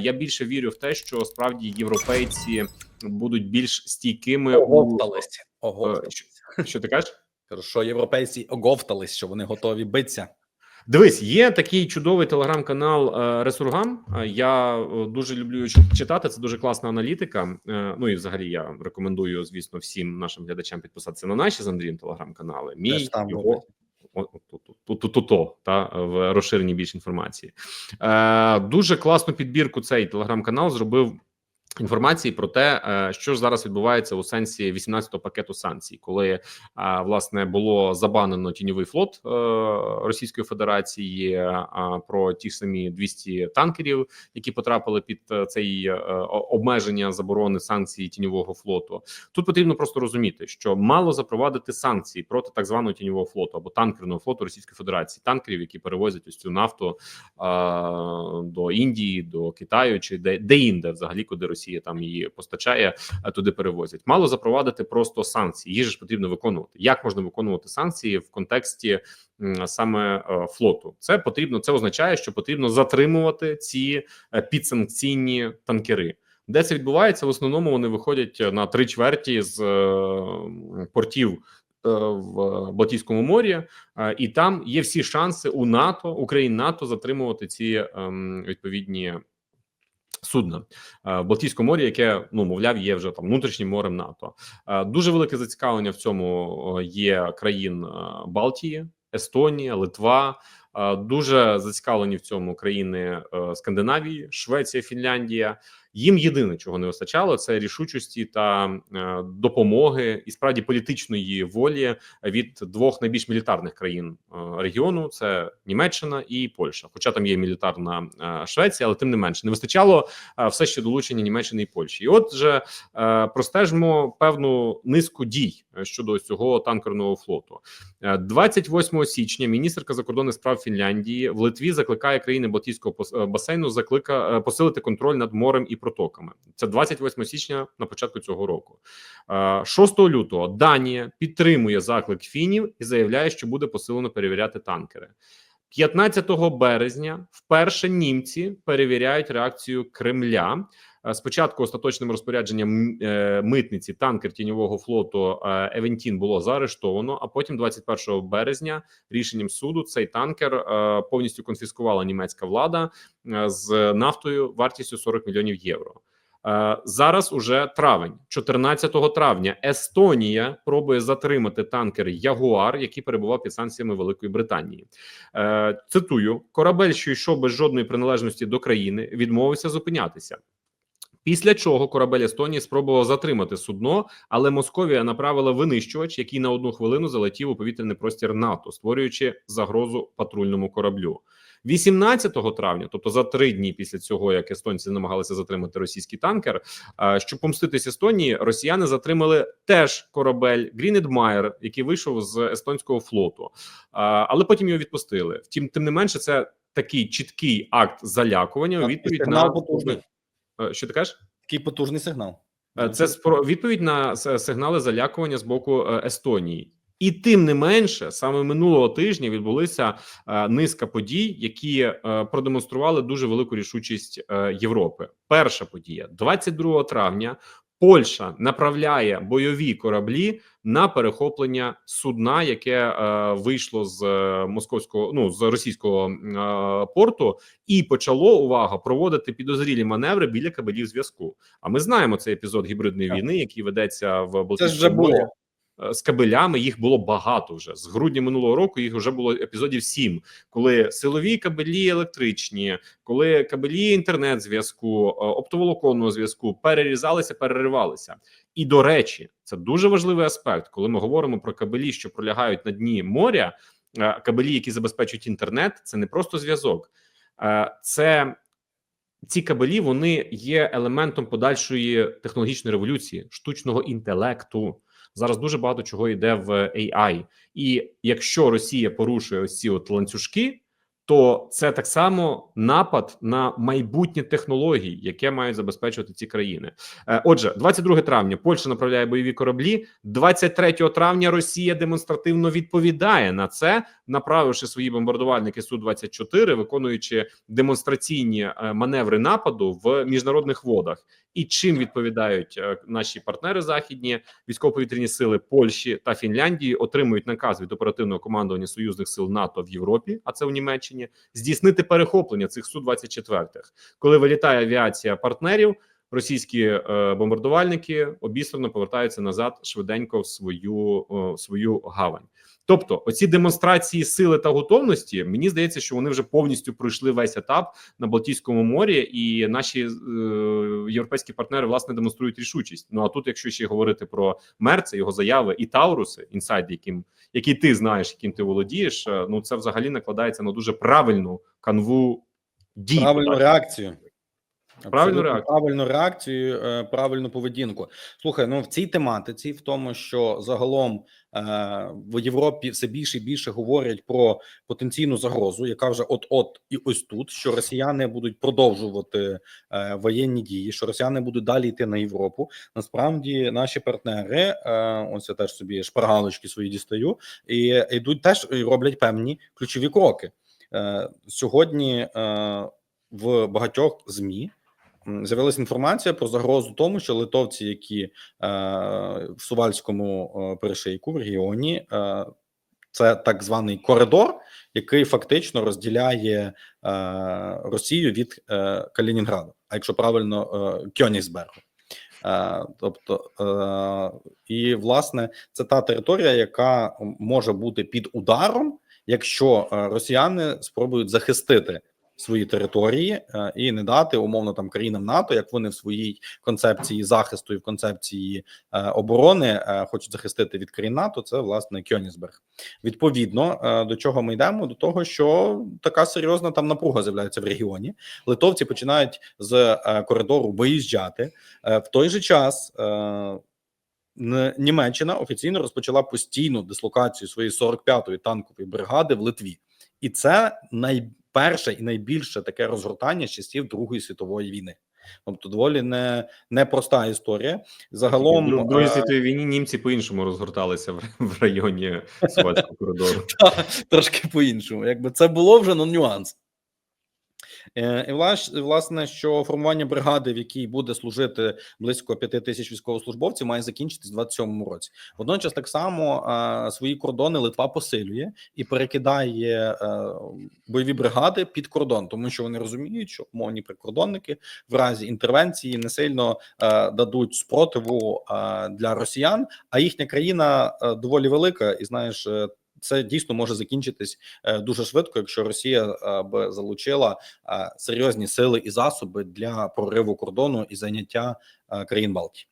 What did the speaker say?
Я більше вірю в те, що справді європейці будуть більш стійкими у Оговтались. Е, Оговтались. що, що ти кажеш? Кажу, що європейці оговтались, що вони готові битися. Дивись, є такий чудовий телеграм-канал е, Ресургам. Е, Я дуже люблю читати. Це дуже класна аналітика. Ну і взагалі я рекомендую, звісно, всім нашим глядачам підписатися на наші з Андрієм телеграм-канали. Мій його то- та в розширенні більш інформації. Е, Дуже класну підбірку цей телеграм-канал зробив. Інформації про те, е, що ж зараз відбувається у сенсі 18-го пакету санкцій, коли е, власне було забанено тіньовий флот е, Російської Федерації про ті самі 200 танкерів, які потрапили під цей обмеження заборони санкцій тіньового флоту. Тут потрібно просто розуміти, що мало запровадити санкції проти так званого тіньового флоту або танкерного флоту Російської Федерації, танкерів, які перевозять ось цю нафту до Індії, до Китаю чи де, де інде, взагалі, куди Росія там її постачає, а туди перевозять. Мало запровадити просто санкції. Їх ж потрібно виконувати. Як можна виконувати санкції в контексті саме е, флоту? Це потрібно. Це означає, що потрібно затримувати ці е, підсанкційні танкери. Де це відбувається? В основному вони виходять на три чверті з е, портів е, в Балтійському морі, е, і там є всі шанси у НАТО, Україн НАТО затримувати ці ем, відповідні судна е, в Балтійському морі, яке ну мовляв є вже там внутрішнім морем НАТО. Е, Дуже велике зацікавлення в цьому е, є країн Балтії, Естонія, Литва. Дуже зацікавлені в цьому країни Скандинавії, Швеція, Фінляндія. Їм єдине, чого не вистачало, це рішучості та е, допомоги і справді політичної волі від двох найбільш мілітарних країн е, регіону: це Німеччина і Польща. Хоча там є мілітарна е, Швеція, але тим не менше не вистачало все ще долучення Німеччини і Польщі. І от же е, простежимо певну низку дій щодо цього танкерного флоту. Е, 28 січня міністерка закордонних справ Фінляндії в Литві закликає країни Балтійського басейну заклика посилити контроль над морем і протоками. Це 28 січня на початку цього року. Е, 6 лютого Данія підтримує заклик фінів і заявляє, що буде посилено перевіряти танкери. 15 березня вперше німці перевіряють реакцію Кремля. Е, Спочатку остаточним розпорядженням е, митниці танкер тіньового флоту е, Евентін було заарештовано. А потім, 21 березня, рішенням суду цей танкер повністю конфіскувала німецька влада з нафтою вартістю 40 мільйонів євро. Зараз уже травень, 14 травня, Естонія пробує затримати танкер Ягуар, який перебував під санкціями Великої Британії. Цитую: корабель, що йшов без жодної приналежності до країни, відмовився зупинятися. Після чого корабель Естонії спробував затримати судно, але Московія направила винищувач, який на одну хвилину залетів у повітряний простір НАТО, створюючи загрозу патрульному кораблю. 18 травня, тобто за три дні після цього, як естонці намагалися затримати російський танкер, е, щоб помститись Естонії, росіяни затримали теж корабель Грінедмайер, який вийшов з естонського флоту, Е, але потім його відпустили. Втім, тим не менше, це такий чіткий акт залякування. У відповідь на потужний. Е, що ти кажеш? Такий потужний сигнал. Е, Це відповідь на сигнали залякування з боку е, Естонії. І тим не менше, саме минулого тижня відбулися низка подій, які продемонстрували дуже велику рішучість Європи. Перша подія 22 травня. Польща направляє бойові кораблі на перехоплення судна, яке е, вийшло з е, московського ну з російського е, порту, і почало увага проводити підозрілі маневри біля кабелів зв'язку. А ми знаємо цей епізод гібридної Так. війни, який ведеться в Балтійському морі. Е, з кабелями. Їх було багато вже з грудня минулого року. Їх вже було епізодів сім, коли силові кабелі електричні, коли кабелі інтернет-зв'язку, е, оптоволоконного зв'язку перерізалися, переривалися. І до речі, це дуже важливий аспект, коли ми говоримо про кабелі, що пролягають на дні моря. е, Кабелі, які забезпечують інтернет, це не просто зв'язок, це ці кабелі вони є елементом подальшої технологічної революції, штучного інтелекту. Зараз дуже багато чого йде в AI. І якщо Росія порушує ось ці от ланцюжки, то це так само напад на майбутнє технології, яке мають забезпечувати ці країни. Е, Отже, 22 травня Польща направляє бойові кораблі. 23 травня Росія демонстративно відповідає на це, направивши свої бомбардувальники су 24 виконуючи демонстраційні е, маневри нападу в міжнародних водах. І чим відповідають е, наші партнери західні військово-повітряні сили Польщі та Фінляндії отримують наказ від оперативного командування союзних сил НАТО в Європі, а це в Німеччині, здійснити перехоплення цих су 24 коли вилітає авіація партнерів. Російські е, бомбардувальники обістрено повертаються назад швиденько в свою е, в свою гавань. Тобто, оці демонстрації сили та готовності, мені здається, що вони вже повністю пройшли весь етап на Балтійському морі, і наші е, європейські партнери власне демонструють рішучість. Ну а тут, якщо ще говорити про Мерце, його заяви і Тауруси, інсайд, яким який ти знаєш, яким ти володієш, е, ну це взагалі накладається на дуже правильну канву дій. правильну Так. реакцію. Правильну реакцію. правильну реакцію, е, правильну поведінку. Слухай, ну в цій тематиці, в тому, що загалом е, в Європі все більше і більше говорять про потенційну загрозу, яка вже от-от і ось тут, що росіяни будуть продовжувати е, воєнні дії, що росіяни будуть далі йти на Європу. Насправді, наші партнери, е, ось я теж собі шпаргалочки свої дістаю, і йдуть теж і роблять певні ключові кроки. Е, сьогодні е, в багатьох змі з'явилася інформація про загрозу тому, що литовці, які е, в Сувальському е, перешийку в регіоні, е, це так званий коридор, який фактично розділяє Росію від Калінінграду, а якщо правильно, Кьонігсбергу. Тобто, і власне це та територія, яка може бути під ударом, якщо росіяни спробують захистити свої території е, і не дати умовно там країнам НАТО, як вони в своїй концепції захисту і в концепції е, оборони е, хочуть захистити від країн НАТО. Це власне Кьонісберг. Відповідно, до чого ми йдемо? До того, що така серйозна там напруга з'являється в регіоні. Литовці починають з коридору виїжджати в той же час. Німеччина офіційно розпочала постійну дислокацію своєї 45-ї танкової бригади в Литві, і це найперше і найбільше таке розгортання з часів Другої світової війни. Тобто, доволі не непроста історія. Загалом в Другій е, світовій війні німці по-іншому розгорталися в, в районі Сувальського коридору. Трошки по-іншому. Якби це було вже ну, нюанс. Е, І влас- власне, що формування бригади, в якій буде служити близько п'яти тисяч військовослужбовців, має закінчитись в 27-му році. Водночас, так само е, свої кордони Литва посилює і перекидає е, бойові бригади під кордон, тому що вони розуміють, що умовні прикордонники в разі інтервенції не сильно дадуть спротиву для росіян, а їхня країна доволі велика, і знаєш. Це дійсно може закінчитись е, дуже швидко, якщо Росія е, би залучила е, серйозні сили і засоби для прориву кордону і заняття е, країн Балтії.